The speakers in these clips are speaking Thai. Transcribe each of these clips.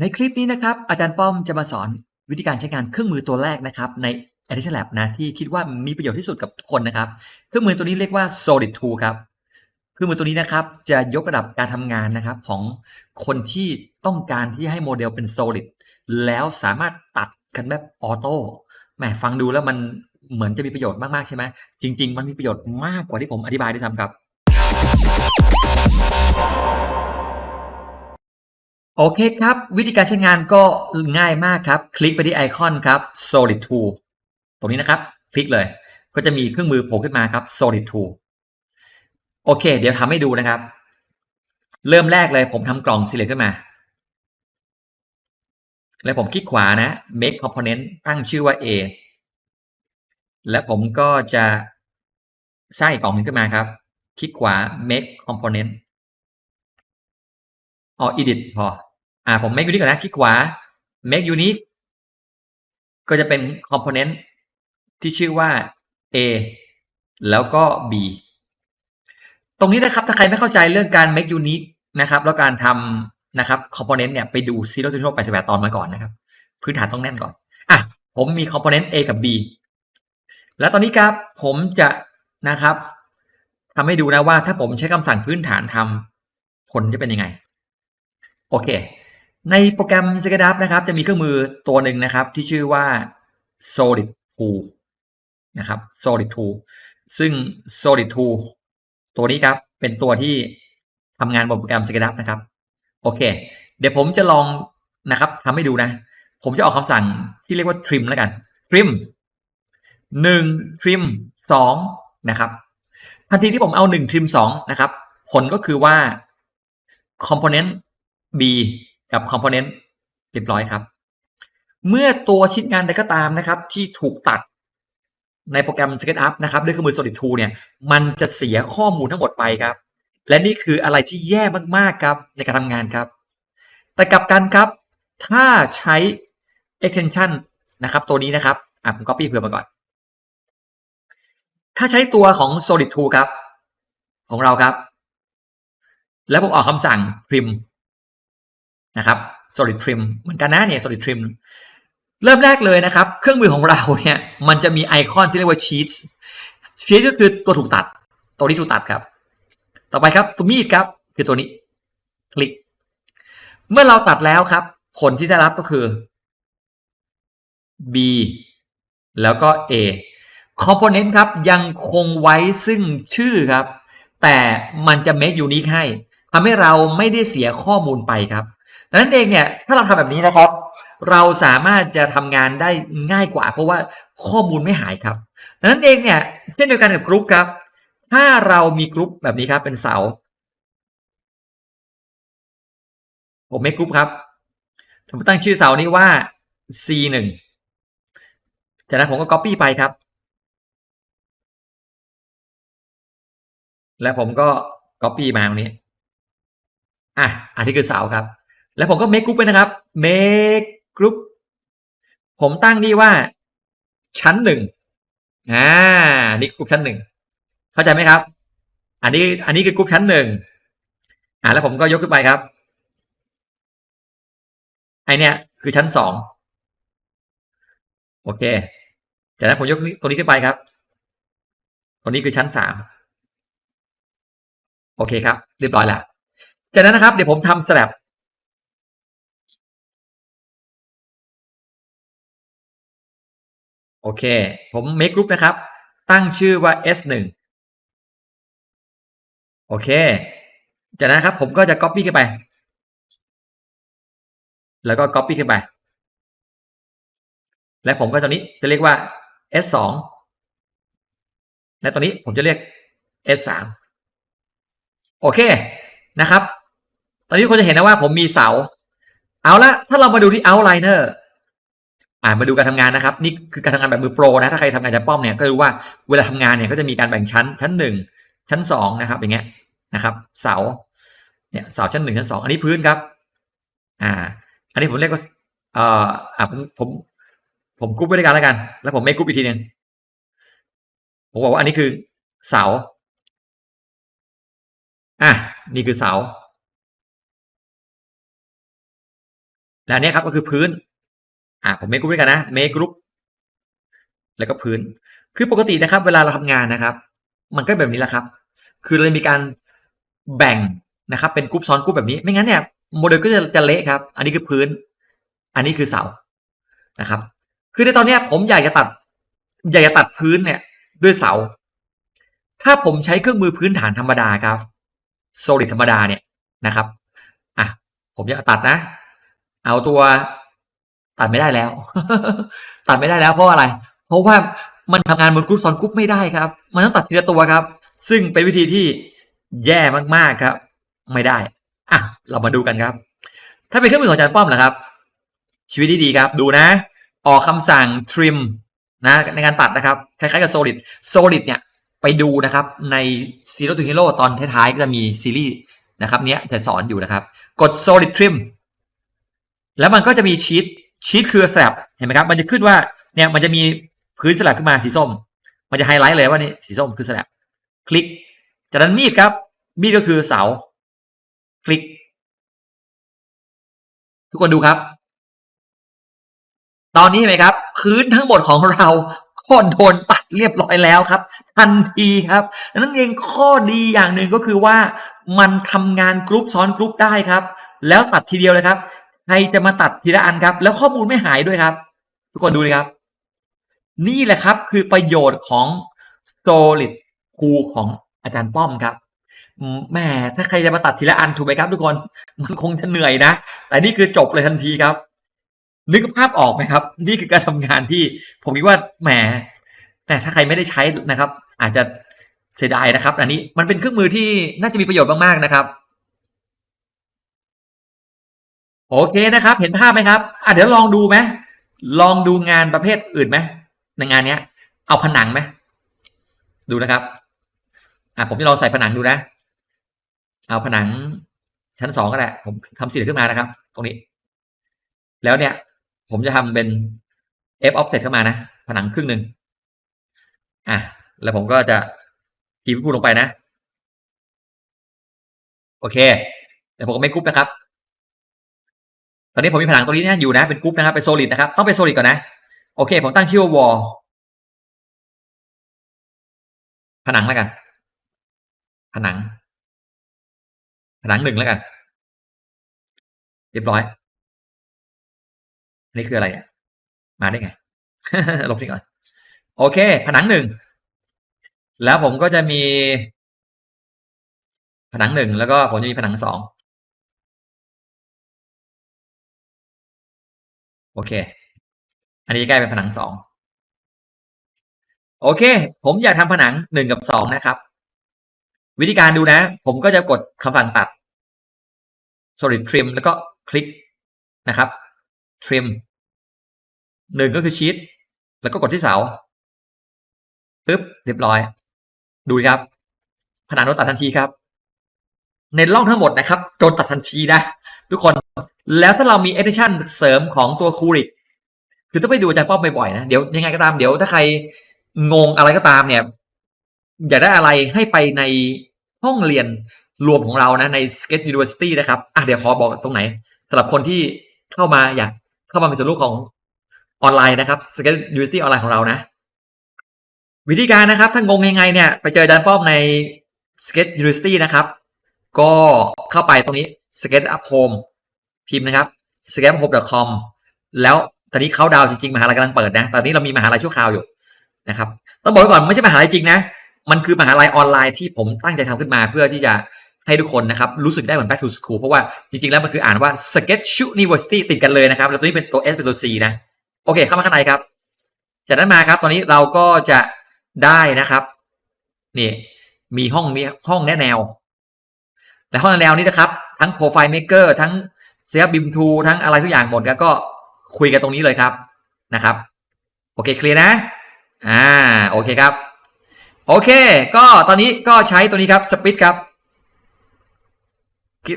ในคลิปนี้นะครับ อาจารย์ป้อมจะมาสอนวิธีการใช้งานเครื่องมือตัวแรกนะครับ ใน Edition Lab นะที่คิดว่ามีประโยชน์ที่สุดกับทุกคนนะครับ เครื่องมือตัวนี้เรียกว่า Solid Tool ครับเครื่องมือตัวนี้นะครับจะยกระดับการทำงานนะครับของคนที่ต้องการที่ให้โมเดลเป็น Solid แล้วสามารถตัดกันแบบออโต้แหมฟังดูแล้วมันเหมือนจะมีประโยชน์มากๆใช่ไหมจริง ๆ มันมีประโยชน์มากกว่าที่ผมอธิบายด้วยซ้ำครับ โอเคครับ วิธีการใช้งานก็ง่ายมากครับ คลิกไปที่ไอคอนครับ Solid Tool ตรงนี้นะครับ คลิกเลย ก็จะมีเครื่องมือโผล่ขึ้นมาครับ Solid Tool โอเค เดี๋ยวทำให้ดูนะครับ เริ่มแรกเลยผมทำกล่องสี่เหลี่ยมขึ้นมา แล้วผมคลิกขวานะ Make Component ตั้งชื่อว่า A และผมก็จะสร้างอีกกล่องหนึงขึ้นมาครับ คลิกขวา Make Component อ๋อ edit พอ อ่าผม make unique ก่อนนะคลิกขวา make unique ก็จะเป็น component ที่ชื่อว่า a แล้วก็ b ตรงนี้นะครับ ถ้าใครไม่เข้าใจเรื่องการ make unique นะครับ แล้วการทำนะครับ component เนี่ยไปดู zero to zero ไปสแปตอนมาก่อนนะครับ พื้นฐานต้องแน่นก่อน อะ ผมมี component a กับ b แล้วตอนนี้ครับ ผมจะนะครับทำให้ดูนะว่าถ้าผมใช้คำสั่งพื้นฐานทำผลจะเป็นยังไง โอเค ในโปรแกรม s k e t u p นะครับ จะมีเครื่องมือตัวหนึ่งนะครับ ที่ชื่อว่า Solid Tool นะครับ Solid Tool ซึ่ง Solid Tool ตัวนี้ครับ เป็นตัวที่ทำงานบนโปรแกรม s k e t u p นะครับ โอเค เดี๋ยวผมจะลองนะครับทำให้ดูนะ ผมจะออกคำสั่งที่เรียกว่า trim แล้วกัน trim หนึ่ง trim สองนะครับ ทันทีที่ผมเอาหนึ่ง trim สองนะครับ ผลก็คือว่า component B กับ component เรียบร้อยครับ เมื่อตัวชิ้นงานใดก็ตามนะครับ ที่ถูกตัดในโปรแกรม SketchUp นะครับด้วยเครื่องมือ Solid Tool เนี่ยมันจะเสียข้อมูลทั้งหมดไปครับ และนี่คืออะไรที่แย่มากๆครับในการทำงานครับ แต่กลับกันครับ ถ้าใช้ extension นะครับ ตัวนี้นะครับอะผม copy เพื่อมาก่อน ถ้าใช้ตัวของ Solid Tool ครับ ของเราครับ แล้วผมออกคำสั่ง trim นะครับ solid trim เหมือนกันนะเนี่ย solid trim เริ่มแรกเลยนะครับ เครื่องมือของเราเนี่ยมันจะมีไอคอนที่เรียกว่า sheets sheets ก็คือตัวถูกตัด ตัวที่ถูกตัดครับ ต่อไปครับตัวมีดครับคือตัวนี้ คลิก เมื่อเราตัดแล้วครับ ผลที่ได้รับก็คือ B แล้วก็ A component ครับยังคงไว้ซึ่งชื่อครับ แต่มันจะ make unique ให้ทำให้เราไม่ได้เสียข้อมูลไปครับ ดังนั้นเองเนี่ยถ้าเราทำแบบนี้นะครับ เราสามารถจะทำงานได้ง่ายกว่า เพราะว่าข้อมูลไม่หายครับดังนั้นเองเนี่ยเช่นเดียวกันกับกรุ๊ปครับ ถ้าเรามีกรุ๊ปแบบนี้ครับเป็นเสาผมไม่กรุ๊ปครับผมตั้งชื่อเสานี้ว่า C หนึ่งจากนั้นผมก็ copy ไปครับ และผมก็ copy มาตรงนี้ อะ อันนี้คือเสาครับ แล้วผมก็ make group ไปนะครับ make group ผมตั้งนี่ว่า ชั้นหนึ่งอ่านี่กรุ๊ปชั้นหนึ่งเข้าใจไหมครับ อันนี้อันนี้คือกรุ๊ปชั้นหนึ่งอ่าแล้วผมก็ยกขึ้นไปครับไอเนี้ยคือชั้นสองโอเคจากนั้นผมยกตัวนี้ขึ้นไปครับตัวนี้คือชั้นสามโอเคครับ เรียบร้อยแล้วจากนั้นนะครับ เดี๋ยวผมทำสลับ โอเค ผม make group นะครับ ตั้งชื่อว่า S1 โอเค จากนั้นครับผมก็จะ copy ขึ้นไป แล้วก็ copy ขึ้นไป และผมก็ตัวนี้จะเรียกว่า S2 และตัวนี้ผมจะเรียก S3 โอเคนะครับ ตอนนี้คนจะเห็นนะว่าผมมีเสา เอาละถ้าเรามาดูที่ outliner อ่ามาดูการทำงานนะครับนี่คือการทำงานแบบมือโปรนะถ้าใครทำงานจะป้อมเนี่ยก็รู้ว่าเวลาทำงานเนี่ยก็จะมีการแบ่งชั้นชั้นหนึ่งชั้นสองนะครับอย่างเงี้ยนะครับ เสาเนี่ยเสาชั้นหนึ่งชั้นสองอันนี้พื้นครับ อ่า อันนี้ผมเรียกว่าเอ่ออ่าผมผมผมกรุ๊ปไว้ด้วยกันแล้วกัน แล้วผมไม่กรุ๊ปอีกทีหนึ่งผมบอกว่าอันนี้คือเสาอะนี่คือเสาแล้วอันนี้ครับก็คือพื้น อะผมเมคกรุ๊ปด้วยกันนะเมคกรุ๊ปแล้วก็พื้น คือปกตินะครับ เวลาเราทำงานนะครับ มันก็แบบนี้แหละครับ คือเรามีการแบ่งนะครับ เป็นกรุ๊ปซ้อนกรุ๊ปแบบนี้ ไม่งั้นเนี่ยโมเดลก็จะจะเละครับ อันนี้คือพื้น อันนี้คือเสานะครับ คือในตอนนี้ผมอยากจะตัด อยากจะตัดพื้นเนี่ยด้วยเสา ถ้าผมใช้เครื่องมือพื้นฐานธรรมดาครับ solid ธรรมดาเนี่ยนะครับ อะ ผมจะตัดนะ เอาตัว ตัดไม่ได้แล้ว ตัดไม่ได้แล้วเพราะอะไร เพราะว่ามันทำงานบนกรุ๊ปซ้อนกรุ๊ปไม่ได้ครับ มันต้องตัดทีละตัวครับ ซึ่งเป็นวิธีที่แย่มากๆครับ ไม่ได้อะเรามาดูกันครับ ถ้าเป็นเครื่องมือของอาจารย์ป้อมนะครับ ชีวิตดีๆครับ ดูนะ ออกคำสั่ง trim นะในการตัดนะครับ คล้ายๆกับ solid solid เนี่ยไปดูนะครับใน Zero to Hero ตอนท้ายๆก็จะมีซีรีส์นะครับเนี้ยจะสอนอยู่นะครับ กด solid trim แล้วมันก็จะมีชีต ชีตคือสลับเห็นไหมครับ มันจะขึ้นว่าเนี่ยมันจะมีพื้นสลับขึ้นมาสีส้ม มันจะไฮไลท์เลยว่านี่สีส้มคือสลับคลิก จากนั้นมีดครับ มีดก็คือเสา คลิก ทุกคนดูครับ ตอนนี้เห็นไหมครับ พื้นทั้งหมดของเราก็โดนตัดเรียบร้อยแล้วครับ ทันทีครับนั้นเองข้อดีอย่างหนึ่งก็คือว่ามันทำงานกรุ๊ปซ้อนกรุ๊ปได้ครับ แล้วตัดทีเดียวเลยครับ ใครจะมาตัดทีละอันครับ แล้วข้อมูลไม่หายด้วยครับ ทุกคนดูเลยครับ นี่แหละครับคือประโยชน์ของ Solid ครูของอาจารย์ป้อมครับแหม่ถ้าใครจะมาตัดทีละอันถูกไหมครับทุกคนมันคงจะเหนื่อยนะ แต่นี่คือจบเลยทันทีครับ นึกภาพออกไหมครับ นี่คือการทำงานที่ ผมคิดว่าแหมแต่ถ้าใครไม่ได้ใช้นะครับ อาจจะเสียดายนะครับ อันนี้มันเป็นเครื่องมือที่น่าจะมีประโยชน์มากๆนะครับ โอเคนะครับ เห็นภาพไหมครับอะเดี๋ยวลองดูไหมลองดูงานประเภทอื่นไหมในงานเนี้ย เอาผนังไหมดูนะครับอะผมจะลองใส่ผนังดูนะ เอาผนังชั้นสองก็ได้ผมทำสีเหลืองขึ้นมานะครับ ตรงนี้ แล้วเนี่ย ผมจะทำเป็น f offset เข้ามานะ ผนังครึ่งหนึ่งอะแล้วผมก็จะพิมพ์พูดลงไปนะ โอเค เดี๋ยวผมก็ไม่กรุ๊ปนะครับ อนนี้ผมมีผนังตรงนี้เนี่ยอยู่นะเป็นกรุ๊ปนะครับเป็นโซลิดนะครับต้องเป็นโซลิดก่อนนะโอเค ผมตั้งชื่อว่าวอลผนังแล้วกัน ผนัง ผนังหนึ่งแล้วกัน เรียบร้อยนนี้คืออะไรเนี่ยมาได้ไงลบทิ้งก่อน โอเค ผนังหนึ่งแล้วผมก็จะมี ผนังหนึ่งแล้วก็ผมจะมีผนังสอง โอเค อันนี้ใกล้เป็นผนังสองโอเค ผมอยากทำผนังหนึ่งกับสองนะครับ วิธีการดูนะ ผมก็จะกดคำสั่งตัด solid trim แล้วก็คลิกนะครับ trim หนึ่งก็คือชีตแล้วก็กดที่เสาปึ๊บเรียบร้อย ดูครับ ผนังโดนตัดทันทีครับ ในร่องทั้งหมดนะครับโดนตัดทันทีนะทุกคน แล้วถ้าเรามี edition เสริมของตัวคูริกคือต้องไปดูอาจารย์ป้อมบ่อยๆนะ เดี๋ยวยังไงก็ตามเดี๋ยวถ้าใครงงอะไรก็ตามเนี่ย อยากได้อะไรให้ไปในห้องเรียนรวมของเรานะใน Sketch University นะครับอะเดี๋ยวขอบอกตรงไหนสำหรับคนที่เข้ามาอยากเข้ามาเป็นส่วนร่วมของออนไลน์นะครับ Sketch University ออนไลน์ของเรานะ วิธีการนะครับ ถ้างงยังไงเนี่ย ไปเจออาจารย์ป้อมใน Sketch University นะครับ ก็เข้าไปตรงนี้ SketchUp Home พิมพ์นะครับ sketchuphome.com แล้วตอนนี้เขาดาวจริงๆมหาลัยกำลังเปิดนะ ตอนนี้เรามีมหาลัยชั่วคราวอยู่นะครับต้องบอกไว้ก่อนไม่ใช่มหาลัยจริงนะ มันคือมหาลัยออนไลน์ที่ผมตั้งใจทำขึ้นมาเพื่อที่จะให้ทุกคนนะครับรู้สึกได้เหมือน back to school เพราะว่าจริงๆแล้วมันคืออ่านว่า Sketch University ติดกันเลยนะครับแล้วตัวนี้เป็นตัว S เป็นตัว C นะโอเคเข้ามาข้างในครับจากนั้นมาครับตอนนี้เราก็จะได้นะครับนี่มีห้องมีห้องแนะแนว และห้องแนวนี้นะครับ ทั้ง Profile Maker ทั้ง s e a b i m 2ทั้งอะไรทุกอย่างหมดก็คุยกันตรงนี้เลยครับนะครับ โอเคเคลียร์นะอ่าโอเคครับ โอเค ก็ตอนนี้ก็ใช้ตัวนี้ครับ Split ครับ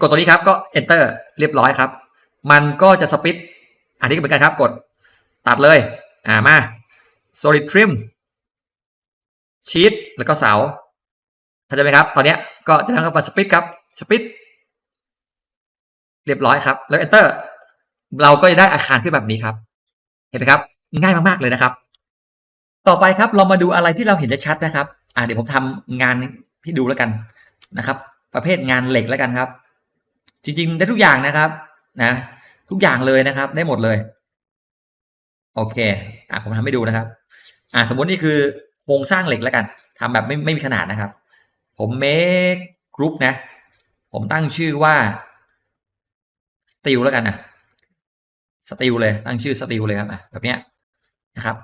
กดตัวนี้ครับก็ Enter เรียบร้อยครับ มันก็จะ Split อันนี้ก็เหมือนกันครับกดตัดเลยอ่ามา Solid Trim Sheet แล้วก็เสาเข้าใจไหมครับ ตอนเนี้ยก็จะทำกับ Split ครับ Split เรียบร้อยครับ แล้ว enter เราก็จะได้อาคารขึ้นแบบนี้ครับ เห็นไหมครับ ง่ายมากๆเลยนะครับ ต่อไปครับเรามาดูอะไรที่เราเห็นได้ชัดนะครับ อ่าเดี๋ยวผมทำงานที่ดูแล้วกันนะครับ ประเภทงานเหล็กแล้วกันครับ จริงๆได้ทุกอย่างนะครับ นะ ทุกอย่างเลยนะครับ ได้หมดเลย โอเค อะผมทำให้ดูนะครับ อ่าสมมตินี่คือโครงสร้างเหล็กแล้วกันทำแบบไม่ไม่มีขนาดนะครับ ผม make group นะ ผมตั้งชื่อว่า steel แล้วกันนะ steel เลยตั้งชื่อ steel เลยครับอะแบบเนี้ยนะครับ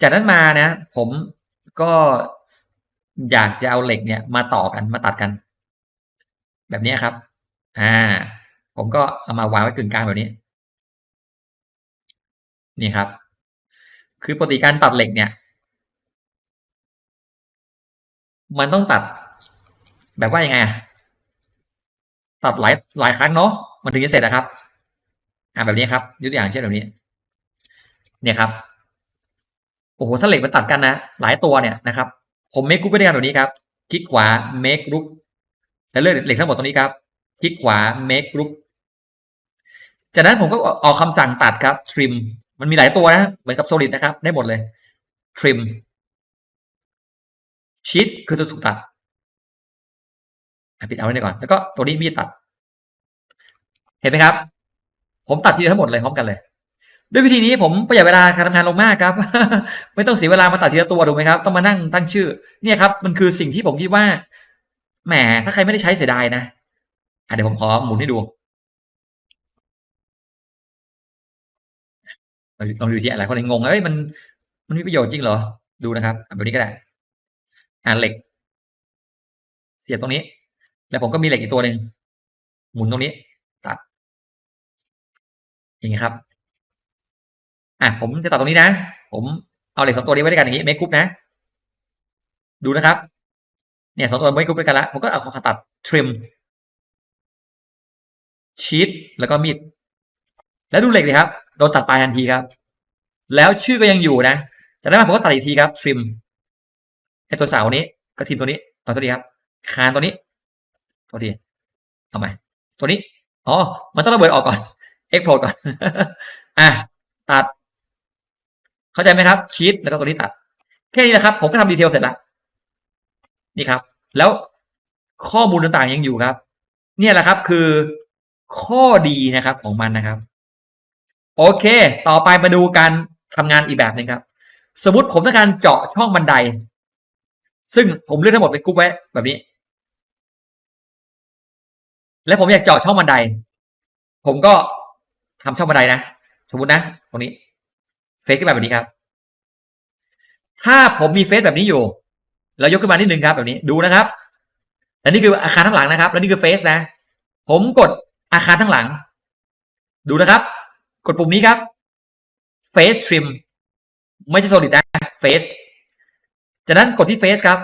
จากนั้นมานะ ผมก็อยากจะเอาเหล็กเนี่ยมาต่อกันมาตัดกัน แบบนี้ครับ อ่า ผมก็เอามาวางไว้กึ่งกลางแบบนี้ นี่ครับ คือปกติการตัดเหล็กเนี่ย มันต้องตัดแบบว่ายังไงอะตัดหลายหลายครั้งเนาะ มันถึงจะเสร็จนะครับอ่าแบบนี้ครับยกตัวอย่างเช่นแบบนี้ เนี่ยครับโอ้โหถ้าเหล็กมันตัดกันนะหลายตัวเนี่ยนะครับ ผมเมคกรุ๊ปไว้ด้วยกันแบบนี้ครับ คลิกขวา make group แล้วเลือกเหล็กทั้งหมดตรงนี้ครับ คลิกขวา make group จากนั้นผมก็ออกคำสั่งตัดครับ trim มันมีหลายตัวนะ เหมือนกับ solid นะครับ ได้หมดเลย trim sheet คือตัวถูกตัดปิดเอาไว้ได้ก่อน แล้วก็ตัวนี้มีตัด เห็นไหมครับ ผมตัดทีเดียวทั้งหมดเลยพร้อมกันเลย ด้วยวิธีนี้ผมประหยัดเวลาการทำงานลงมากครับ ไม่ต้องเสียเวลามาตัดทีละตัวถูกไหมครับ ต้องมานั่งตั้งชื่อ เนี่ยครับ มันคือสิ่งที่ผมคิดว่า แหม ถ้าใครไม่ได้ใช้เสียดายนะอะเดี๋ยวผมขอหมุนให้ดูลองดูทีหลายคนงงเอ้ยมันมันมีประโยชน์จริงเหรอ ดูนะครับแบบนี้ก็ได้อ่านเหล็ก เสียบตรงนี้ แล้วผมก็มีเหล็กอีกตัวหนึ่งหมุนตรงนี้ อย่างนี้ครับอะผมจะตัดตรงนี้นะ ผมเอาเหล็กสองตัวนี้ไว้ด้วยกันอย่างนี้เมคกรุ๊ปนะ ดูนะครับ เนี่ยสองตัวเมคกรุ๊ปด้วยกันละผมก็เอาขาตัด trim ชีตแล้วก็มีดแล้วดูเหล็กดิครับโดนตัดปลายทันทีครับ แล้วชื่อก็ยังอยู่นะจากนั้นผมก็ตัดอีกทีครับ trim ไอตัวเสานี้ก็ทิมตัวนี้เอาตัวนี้ครับคานตัวนี้ตัวนี้เอาใหมตัวนี้อ๋อมันต้องระเบิดออกก่อน explode ก่อน อะ ตัด เข้าใจไหมครับ ชีตแล้วก็ตัวนี้ตัด แค่นี้นะครับ ผมก็ทำดีเทลเสร็จแล้ว นี่ครับ แล้วข้อมูลต่างๆยังอยู่ครับ เนี่ยแหละครับคือข้อดีนะครับของมันนะครับ โอเค ต่อไปมาดูการทำงานอีกแบบหนึ่งครับ สมมติผมต้องการเจาะช่องบันได ซึ่งผมเลือกทั้งหมดเป็นกรุ๊ปไว้แบบนี้ และผมอยากเจาะช่องบันได ผมก็ ทำช่องบันไดนะ สมมตินะ ตรงนี้ เฟซขึ้นมาแบบนี้ครับ ถ้าผมมีเฟซแบบนี้อยู่แล้วยกขึ้นมานิดนึงครับแบบนี้ดูนะครับและนี่คืออาคารทั้งหลังนะครับ และนี่คือเฟซนะ ผมกดอาคารทั้งหลัง ดูนะครับ กดปุ่มนี้ครับ face trim ไม่ใช่ solid นะ face จากนั้นกดที่ face ครับ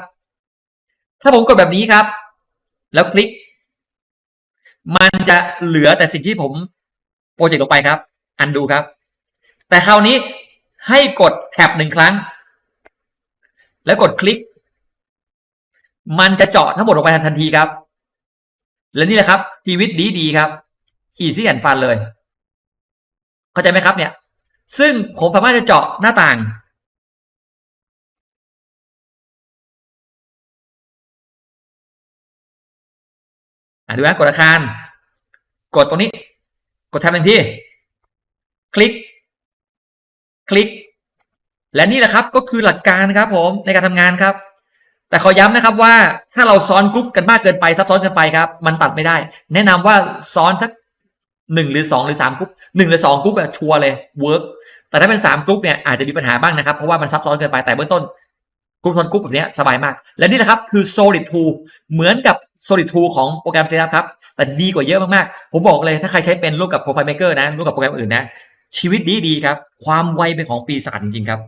ถ้าผมกดแบบนี้ครับ แล้วคลิก มันจะเหลือแต่สิ่งที่ผม โปรเจกต์ลงไปครับ อันดูครับ แต่คราวนี้ให้กดแท็บหนึ่งครั้ง แล้วกดคลิก มันจะเจาะทั้งหมดลงไปทันทีครับ และนี่แหละครับ ชีวิตดีดีครับ easy and fun เลย เข้าใจไหมครับเนี่ย ซึ่งผมสามารถจะเจาะหน้าต่างอะดูนะกดอาคาร กดตรงนี้ ดแท็บหนึ่งทีคลิก คลิก และนี่แหละครับก็คือหลักการครับผมในการทำงานครับ แต่ขอย้ำนะครับว่าถ้าเราซ้อนกรุ๊ปกันมากเกินไปซับซ้อนเกินไปครับ มันตัดไม่ได้ แนะนำว่าซ้อนสักหนึ่งหรือสองหรือสามกรุ๊ปหนึ่งหรือสองกรุ๊ปอะชัวร์เลยเวิร์กแต่ถ้าเป็นสามกรุ๊ปเนี่ยอาจจะมีปัญหาบ้างนะครับเพราะว่ามันซับซ้อนเกินไปแต่เบื้องต้นกรุ๊ปซ้อนกรุ๊ปแบบนี้สบายมาก และนี่แหละครับคือ solid tool เหมือนกับ solid tool ของโปรแกรม setup ครับแต่ดีกว่าเยอะมากๆ ผมบอกเลยถ้าใครใช้เป็นร่วมกับ profile maker นะร่วมกับโปรแกรมอื่นนะชีวิตดีดีครับ ความไวเป็นของปีศาจจริงๆครับ